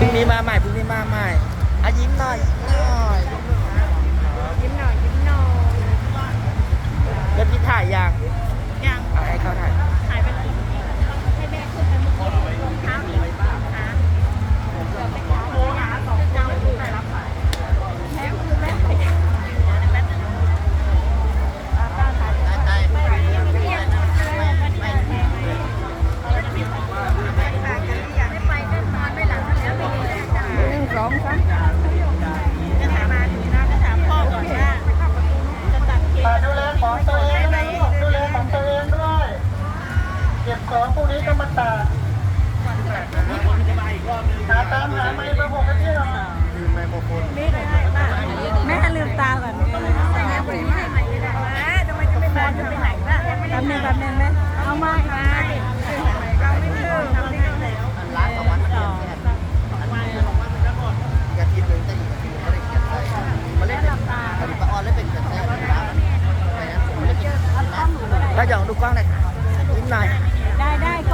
พรุ่งนี้มาใหม่พรุ่งนี้มาใหม่อะยิ้มหน่อยยิ้มหน่อยยิ้มหน่อยยิ้มหน่อยแล้วพี่ถ่ายยัง องสามจะถามมาถึงนะจะถามพ่อก่อนว่าจะตัดเค้กดูแลของตัวเองนะลูกดูแลของตัวเองด้วยเก็บของพวกนี้ก็มาตากหาตามหาไม้ประหกกันที่เราแม่ลืมตาก่อนแม่ไปไหนทำไมจะไม่มาจะไปไหนล่ะแป๊บนึงแป๊บนึงแม่เอามาไป ไปนั้นผมเล่นเป็นถ้าอยากดูกล้องหน่อยค่ะยิ้มหน่อย ได้ได้